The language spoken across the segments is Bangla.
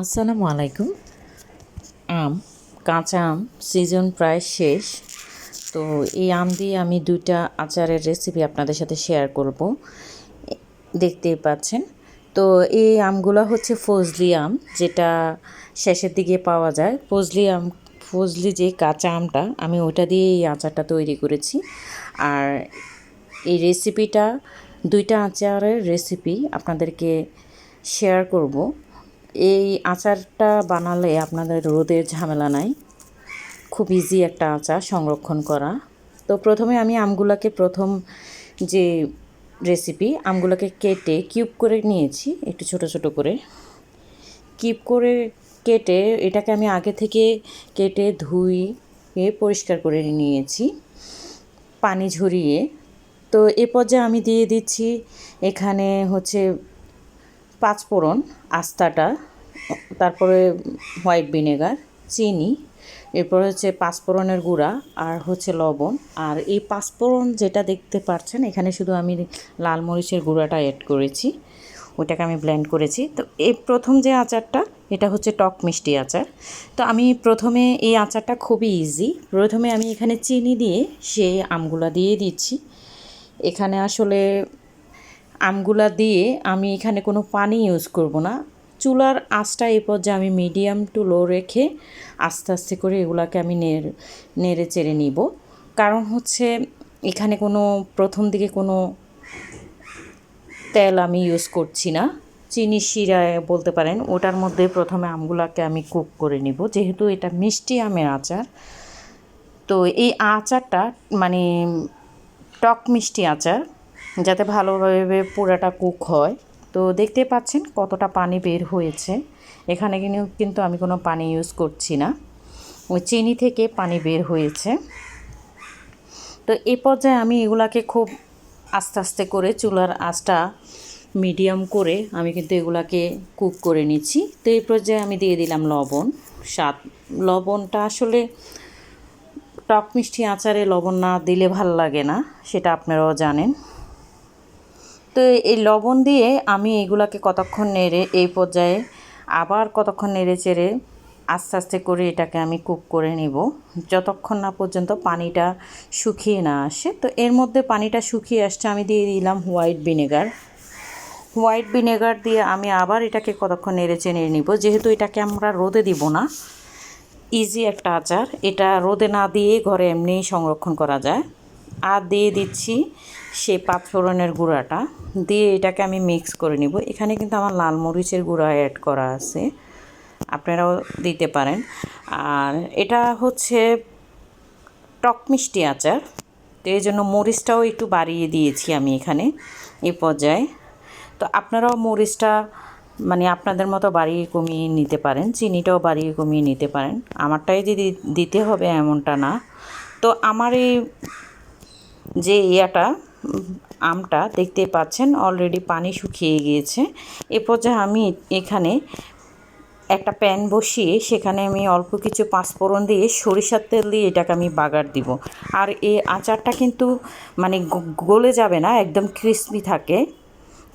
আসসালামু আলাইকুম। আম, কাঁচা আম, সিজন প্রায় শেষ। তো এই আম দিয়ে আমি দুইটা আচারের রেসিপি আপনাদের সাথে শেয়ার করব। দেখতেই পাচ্ছেন। তো এই আমগুলো হচ্ছে ফজলি আম, যেটা শেষের দিকে পাওয়া যায়। ফজলি আম, ফজলি যে কাঁচা আমটা, আমি ওটা দিয়ে এই আচারটা তৈরি করেছি। আর এই রেসিপিটা দুইটা আচারের রেসিপি আপনাদেরকে শেয়ার করব। এই আচারটা বানালে আপনাদের রোদের ঝামেলা নাই। খুব ইজি একটা আচার সংরক্ষণ করা। তো প্রথমে আমি আমগুলোকে প্রথম যে রেসিপি আমগুলোকে কেটে কিউব করে নিয়েছি, একটু ছোট ছোট করে। কিউব করে কেটে এটাকে আমি আগে থেকে কেটে ধুয়ে পরিষ্কার করে নিয়েছি, পানি ঝরিয়ে। তো এ পর্যায়ে আমি দিয়ে দিচ্ছি এখানে হচ্ছে পাঁচফোড়ন আস্তাটা, তারপরে হোয়াইট ভিনেগার, চিনি, এরপর হচ্ছে পাঁচফোড়নের গুঁড়া আর হচ্ছে লবণ। আর এই পাঁচফোড়ন যেটা দেখতে পাচ্ছেন, এখানে শুধু আমি লাল মরিচের গুঁড়াটা অ্যাড করেছি। ওটাকে আমি ব্লেন্ড করেছি। তো এই প্রথম যে আচারটা, এটা হচ্ছে টক মিষ্টি আচার। তো আমি প্রথমে এই আচারটা খুবই ইজি প্রথমে আমি এখানে চিনি দিয়ে সেই আমগুলা দিয়ে দিচ্ছি। এখানে আসলে আমগুলা দিয়ে আমি এখানে কোনো পানি ইউজ করব না। চুলার আঁচটা এই পর্যায়ে আমি মিডিয়াম টু লো রেখে আস্তে আস্তে করে এগুলাকে আমি নেড়ে নেড়ে চেড়ে নিব। কারণ হচ্ছে এখানে কোনো প্রথম দিকে কোনো তেল আমি ইউজ করছি না। চিনি শিরায় বলতে পারেন, ওটার মধ্যে প্রথমে আমগুলাকে আমি কুক করে নিব। যেহেতু এটা মিষ্টি আমের আচার, তো এই আচারটা মানে টক মিষ্টি আচার যাতে ভালোভাবে পুরাটা কুক হয়। তো দেখতে পাচ্ছেন কতটা পানি বের হয়েছে। এখানে কিন্তু কিন্তু আমি কোনো পানি ইউজ করছি না। ওই চিনি থেকে পানি বের হয়েছে। তো এ পর্যায়ে আমি এগুলাকে খুব আস্তে আস্তে করে চুলার আঁচটা মিডিয়াম করে আমি কিন্তু এগুলাকে কুক করে নিচ্ছি। তো এই পর্যায়ে আমি দিয়ে দিলাম লবণ, স্বাদ। লবণটা আসলে টক মিষ্টি আচারে লবণ না দিলে ভালো লাগে না, সেটা আপনারাও জানেন। তো এই লবণ দিয়ে আমি এগুলাকে কতক্ষণ নেড়ে, এই পর্যায়ে আবার কতক্ষণ নেড়ে চেড়ে আস্তে আস্তে করে এটাকে আমি কুক করে নিব। যতক্ষণ না পর্যন্ত পানিটা শুকিয়ে না আসে, তো এর মধ্যে পানিটা শুকিয়ে আসছে, আমি দিয়ে দিলাম হোয়াইট ভিনেগার। হোয়াইট ভিনেগার দিয়ে আমি আবার এটাকে কতক্ষণ নেড়ে চেড়ে নিব, যেহেতু এটাকে আমরা রোদে দিব না, ইজি একটা আচার। এটা রোদে না দিয়ে ঘরে এমনিই সংরক্ষণ করা যায়। আর দিয়ে দিচ্ছি সেই পাঁচফোড়নের গুঁড়াটা দিয়ে এটাকে আমি মিক্স করে নিব। এখানে কিন্তু আমার লাল মরিচের গুঁড়া অ্যাড করা আছে। আপনারাও দিতে পারেন। আর এটা হচ্ছে টক মিষ্টি আচার। তো এই জন্য মরিচটাও একটু বাড়িয়ে দিয়েছি আমি এখানে এ পর্যায়ে। তো আপনারাও মরিচটা মানে আপনাদের মতো বাড়িয়ে কমিয়ে নিতে পারেন। চিনিটাও বাড়িয়ে কমিয়ে নিতে পারেন। আমারটাই যে দি- দিতে হবে এমনটা না। তো আমার এই যে ইয়াটা আমটা দেখতে পাচ্ছেন অলরেডি পানি শুকিয়ে গিয়েছে। এ পর্যায়ে আমি এখানে একটা প্যান বসিয়ে সেখানে আমি অল্প কিছু পাঁচফোড়ন দিয়ে সরিষার তেল দিয়ে এটাকে আমি বাগার দিব। আর এই আচারটা কিন্তু মানে গলে যাবে না, একদম ক্রিস্পি থাকে।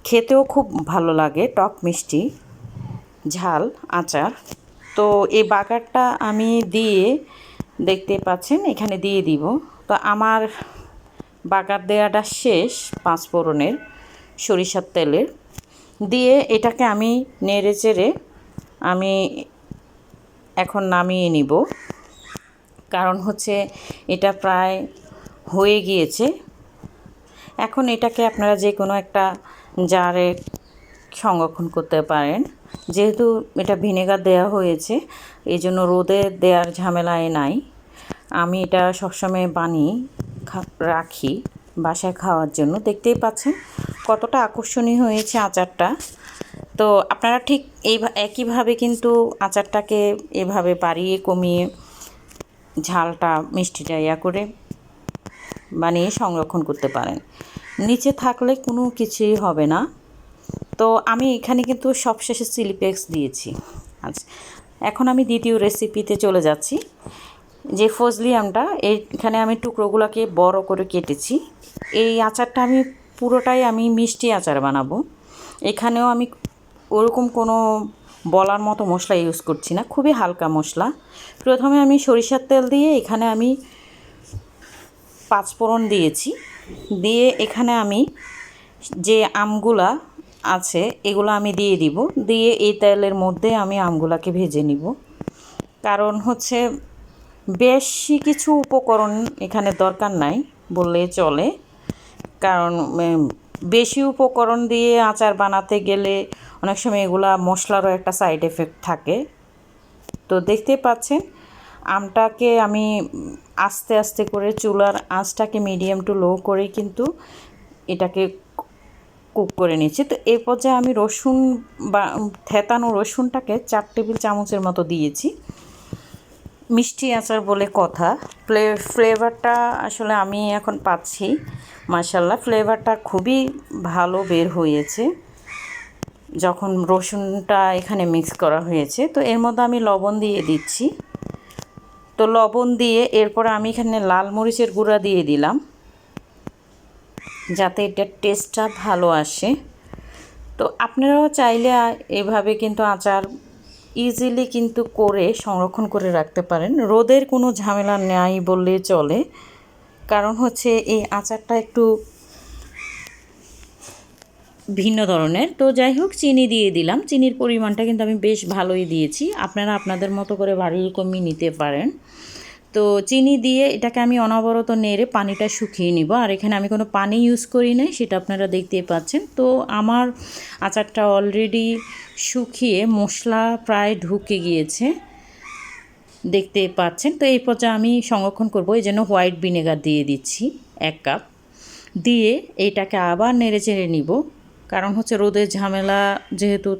খেতেও খুব ভালো লাগে, টক মিষ্টি, ঝাল আচার। তো এই বাগারটা আমি দিয়ে দেখতে পাচ্ছেন, এখানে দিয়ে দিব। তো আমার বাগার দেওয়াটা শেষ পাঁচফোড়নের সরিষার তেলের। দিয়ে এটাকে আমি নেড়ে চেড়ে আমি এখন নামিয়ে নিব। কারণ হচ্ছে এটা প্রায় হয়ে গিয়েছে। এখন এটাকে আপনারা যে কোনো একটা জারে সংরক্ষণ করতে পারেন। যেহেতু এটা ভিনেগার দেওয়া হয়েছে এই জন্য রোদে দেওয়ার ঝামেলায় নাই। আমি এটা সবসময় বানিয়ে রাখি বাসায় খাওয়ার জন্য। দেখতেই পাচ্ছেন কতটা আকর্ষণীয় হয়েছে আচারটা। তো আপনারা ঠিক এই একইভাবে কিন্তু আচারটাকে এভাবে বাড়িয়ে কমিয়ে ঝালটা মিষ্টিটা ইয়া করে বানিয়ে সংরক্ষণ করতে পারেন। নিচে থাকলে কোনো কিছুই হবে না। তো আমি এখানে কিন্তু সবশেষে চিলিপ্লেক্স দিয়েছি। আচ্ছা এখন আমি দ্বিতীয় রেসিপিতে চলে যাচ্ছি। যে ফজলি আমটা, এইখানে আমি টুকরোগুলোকে বড় করে কেটেছি। এই আচারটা আমি পুরোটাই আমি মিষ্টি আচার বানাবো। এখানেও আমি ওরকম কোনো বলার মতো মশলা ইউজ করছি না, খুবই হালকা মশলা। প্রথমে আমি সরিষার তেল দিয়ে এখানে আমি পাঁচফোড়ন দিয়েছি। দিয়ে এখানে আমি যে আমগুলা আছে, এগুলো আমি দিয়ে দিব। দিয়ে এই তেলের মধ্যে আমি আমগুলাকে ভেজে নিব। কারণ হচ্ছে বেশি কিছু উপকরণ এখানে দরকার নাই বললে চলে। কারণ বেশি উপকরণ দিয়ে আচার বানাতে গেলে অনেক সময় এগুলা মশলারও একটা সাইড এফেক্ট থাকে। তো দেখতে পাচ্ছেন, আমটাকে আমি আস্তে আস্তে করে চুলার আঁচটাকে মিডিয়াম টু লো করে কিন্তু এটাকে কুক করে নিচ্ছি। তো এই পর্যায়ে আমি রসুন বা থেতানো রসুনটাকে চার টেবিল চামচের মতো দিয়েছি। মিষ্টি আচার বলে কথা। ফ্লে, ফ্লেভারটা আসলে আমি এখন পাচ্ছি মার্শাল্লাহ ফ্লেভারটা খুবই ভালো বের হয়েছে, যখন রসুনটা এখানে মিক্স করা হয়েছে। তো এর মধ্যে আমি লবণ দিয়ে দিচ্ছি। তো লবণ দিয়ে এরপর আমি এখানে লাল মরিচের গুঁড়া দিয়ে দিলাম, যাতে এটার টেস্টটা ভালো আসে। তো আপনারাও চাইলে এভাবে কিন্তু আচার ইজিলি কিন্তু করে সংরক্ষণ করে রাখতে পারেন। রোদের কোনো ঝামেলা নেই বললে চলে। কারণ হচ্ছে এই আচারটা একটু ভিন্ন ধরনের। তো যাই হোক, চিনি দিয়ে দিলাম। চিনির পরিমাণটা কিন্তু আমি বেশ ভালোই দিয়েছি। আপনারা আপনাদের মতো করে বাড়ির কমিয়ে নিতে পারেন। তো চিনি দিয়ে এটাকে আমি অনবরত নেড়ে পানিটা শুকিয়ে নিব। আর এখানে আমি কোনো পানি ইউজ করি নাই, সেটা আপনারা দেখতেই পাচ্ছেন। তো আমার আচারটা অলরেডি শুকিয়ে মশলা প্রায় ঢুকে গিয়েছে দেখতে পাচ্ছেন। তো এই পর্যায়ে আমি সংরক্ষণ করব, এই জন্য হোয়াইট ভিনেগার দিয়ে দিচ্ছি এক কাপ। দিয়ে এটাকে আবার নেড়ে চেড়ে নিব, কারণ হচ্ছে রোদের ঝামেলা যেহেতু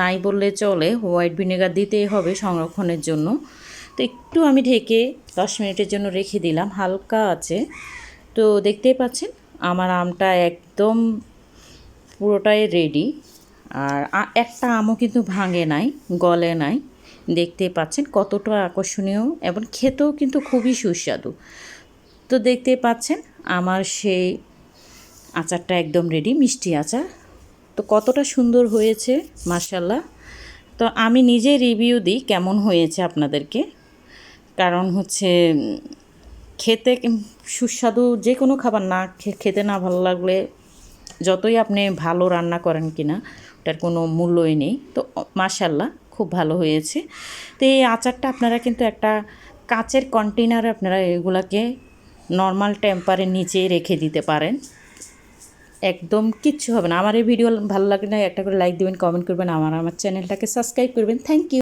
নাই বললে চলে, হোয়াইট ভিনেগার দিতেই হবে সংরক্ষণের জন্য। তো একটু আমি ঢেকে দশ মিনিটের জন্য রেখে দিলাম, হালকা আছে। তো দেখতেই পাচ্ছেন, আমার আমটা একদম পুরোটাই রেডি আর একটা আমও কিন্তু ভাঙে নাই, গলে নাই। দেখতে পাচ্ছেন কতটা আকর্ষণীয় এবং খেতেও কিন্তু খুবই সুস্বাদু। তো দেখতে পাচ্ছেন আমার সেই আচারটা একদম রেডি মিষ্টি আচার। তো কতটা সুন্দর হয়েছে মার্শাল্লাহ তো আমি নিজে রিভিউ দিই কেমন হয়েছে আপনাদেরকে। কারণ হচ্ছে খেতে সুস্বাদু যে কোনো খাবার না খেতে না ভালো লাগলে যতই আপনি ভালো রান্না করেন কিনা, ওটার কোনো মূল্যই নেই। তো মাশাল্লাহ খুব ভালো হয়েছে। তো এই আচারটা আপনারা কিন্তু একটা কাচের কন্টেনারে আপনারা এগুলাকে নর্মাল টেম্পারের নিচে রেখে দিতে পারেন। একদম কিচ্ছু হবে না। আমার এই ভিডিও ভালো লাগলে একটা করে লাইক দিবেন, কমেন্ট করবেন আমার আমার চ্যানেলটাকে সাবস্ক্রাইব করবেন। Thank you.